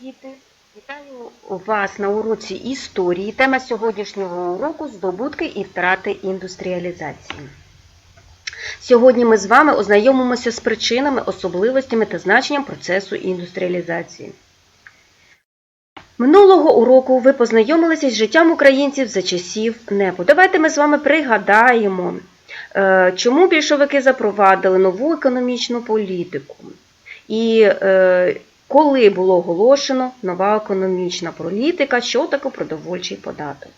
діти! Вітаю вас на уроці історії. Тема сьогоднішнього уроку здобутки і втрати індустріалізації. Сьогодні ми з вами ознайомимося з причинами, особливостями та значенням процесу індустріалізації. Минулого уроку ви познайомилися з життям українців за часів НЕПу. Давайте ми з вами пригадаємо, е, чому більшовики запровадили нову економічну політику. І е, коли було оголошено нова економічна політика, що таке продовольчий податок.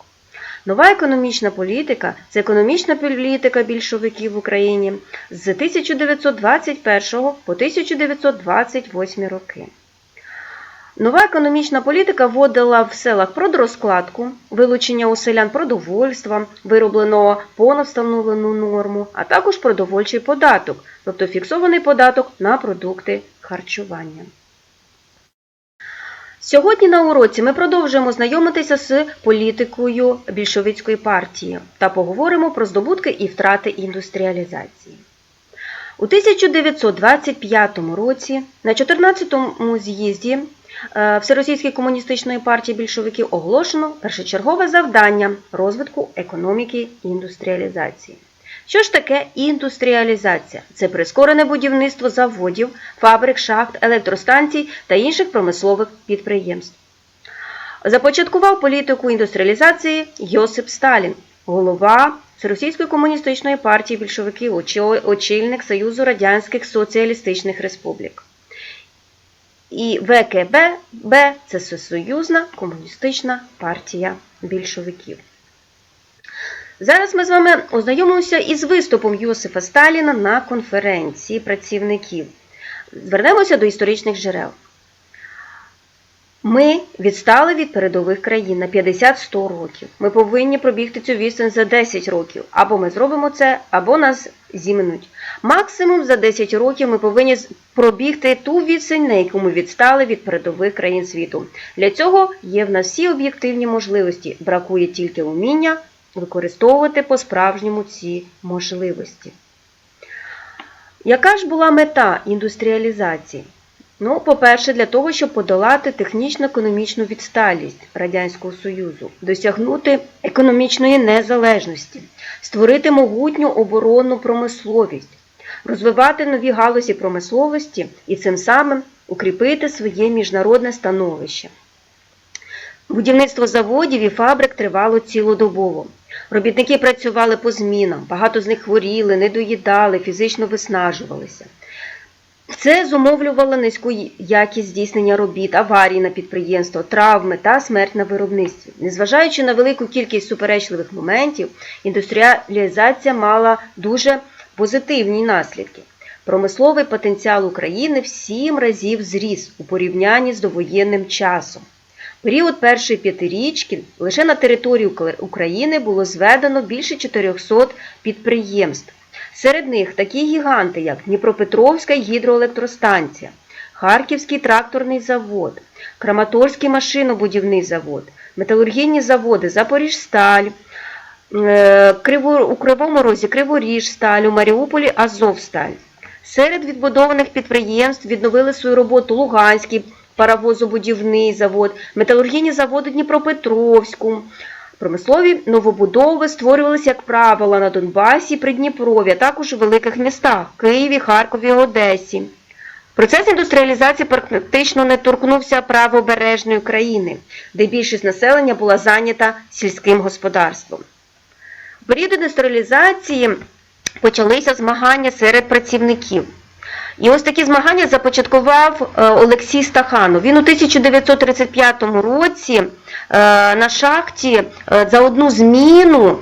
Нова економічна політика це економічна політика більшовиків в Україні з 1921 по 1928 роки. Нова економічна політика вводила в селах продрозкладку, вилучення у селян продовольства, виробленого понад встановлену норму, а також продовольчий податок, тобто фіксований податок на продукти харчування. Сьогодні на уроці ми продовжуємо знайомитися з політикою більшовицької партії та поговоримо про здобутки і втрати індустріалізації. У 1925 році на 14-му з'їзді е, Всеросійської комуністичної партії більшовиків оголошено першочергове завдання розвитку економіки і індустріалізації. Що ж таке індустріалізація? Це прискорене будівництво заводів, фабрик, шахт, електростанцій та інших промислових підприємств. Започаткував політику індустріалізації Йосип Сталін, голова Всеросійської комуністичної партії більшовиків, очільник Союзу Радянських Соціалістичних Республік. І ВКБ це Всесоюзна комуністична партія більшовиків. Зараз ми з вами ознайомимося із виступом Йосифа Сталіна на конференції працівників. Звернемося до історичних джерел. Ми відстали від передових країн на 50-100 років. Ми повинні пробігти цю відстань за 10 років. Або ми зробимо це, або нас зімнуть. Максимум за 10 років ми повинні пробігти ту відстань, на яку ми відстали від передових країн світу. Для цього є в нас всі об'єктивні можливості. Бракує тільки уміння використовувати по-справжньому ці можливості. Яка ж була мета індустріалізації? Ну, по-перше, для того, щоб подолати технічно-економічну відсталість Радянського Союзу, досягнути економічної незалежності, створити могутню оборонну промисловість, розвивати нові галузі промисловості і цим самим укріпити своє міжнародне становище. Будівництво заводів і фабрик тривало цілодобово. Робітники працювали по змінам, багато з них хворіли, не доїдали, фізично виснажувалися. Це зумовлювало низьку якість здійснення робіт, аварії на підприємство, травми та смерть на виробництві. Незважаючи на велику кількість суперечливих моментів, індустріалізація мала дуже позитивні наслідки. Промисловий потенціал України в сім разів зріс у порівнянні з довоєнним часом. Період першої п'ятирічки лише на території України було зведено більше 400 підприємств. Серед них такі гіганти, як Дніпропетровська гідроелектростанція, Харківський тракторний завод, Краматорський машинобудівний завод, металургійні заводи Запоріжсталь, у Кривому Розі Криворіжсталь, у Маріуполі Азовсталь. Серед відбудованих підприємств відновили свою роботу Луганський паровозобудівний завод, металургійні заводи Дніпропетровську. Промислові новобудови створювалися, як правило, на Донбасі, Придніпров'я, також у великих містах Києві, Харкові, Одесі. Процес індустріалізації практично не торкнувся правобережної країни, де більшість населення була зайнята сільським господарством. В період індустріалізації почалися змагання серед працівників. І ось такі змагання започаткував Олексій Стаханов. Він у 1935 році на шахті за одну зміну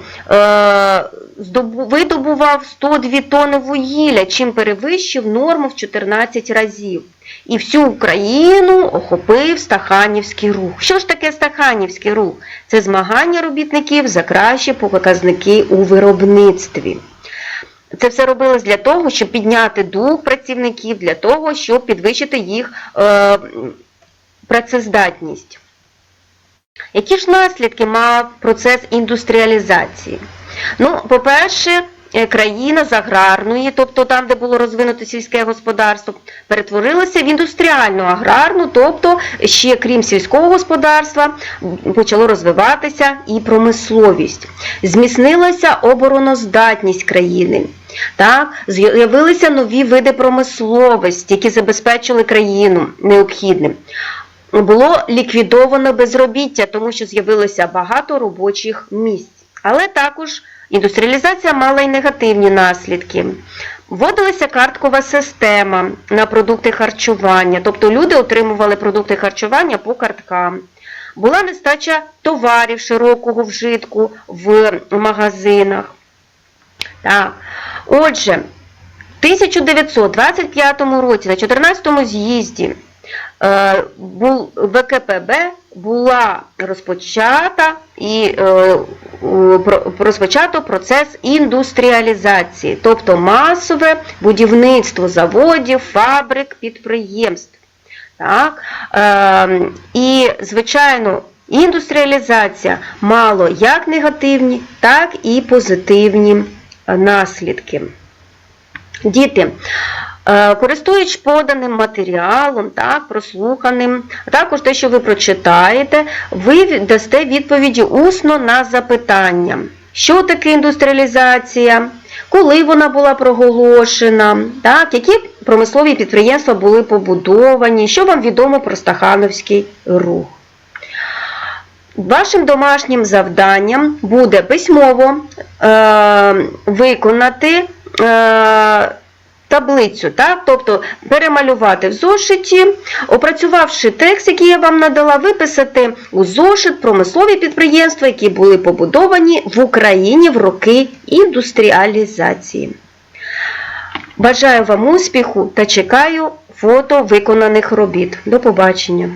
видобував 102 тонни вугілля, чим перевищив норму в 14 разів. І всю Україну охопив Стаханівський рух. Що ж таке Стаханівський рух? Це змагання робітників за кращі показники у виробництві. Це все робилось для того, щоб підняти дух працівників, для того, щоб підвищити їх е, працездатність. Які ж наслідки мав процес індустріалізації? Ну, по-перше, країна з аграрної, тобто там, де було розвинуто сільське господарство, перетворилася в індустріальну аграрну, тобто ще крім сільського господарства почало розвиватися і промисловість. Зміцнилася обороноздатність країни. Так, з'явилися нові види промисловості, які забезпечили країну необхідним. Було ліквідовано безробіття, тому що з'явилося багато робочих місць. Але також індустріалізація мала й негативні наслідки. Вводилася карткова система на продукти харчування, тобто люди отримували продукти харчування по карткам. Була нестача товарів широкого вжитку в магазинах. Так. Отже, в 1925 році на 14 з'їзді е, бу- ВКПБ була розпочата і е, е, розпочато процес індустріалізації, тобто масове будівництво заводів, фабрик, підприємств. Так? Е, і, звичайно, індустріалізація мало як негативні, так і позитивні е, наслідки. Діти, е, користуючись поданим матеріалом, так, прослуханим, а також те, що ви прочитаєте, ви дасте відповіді усно на запитання. Що таке індустріалізація? Коли вона була проголошена, так, які промислові підприємства були побудовані, що вам відомо про Стахановський рух? Вашим домашнім завданням буде письмово е, виконати е, таблицю, так? тобто перемалювати в зошиті, опрацювавши текст, який я вам надала, виписати у зошит промислові підприємства, які були побудовані в Україні в роки індустріалізації. Бажаю вам успіху та чекаю фото виконаних робіт. До побачення!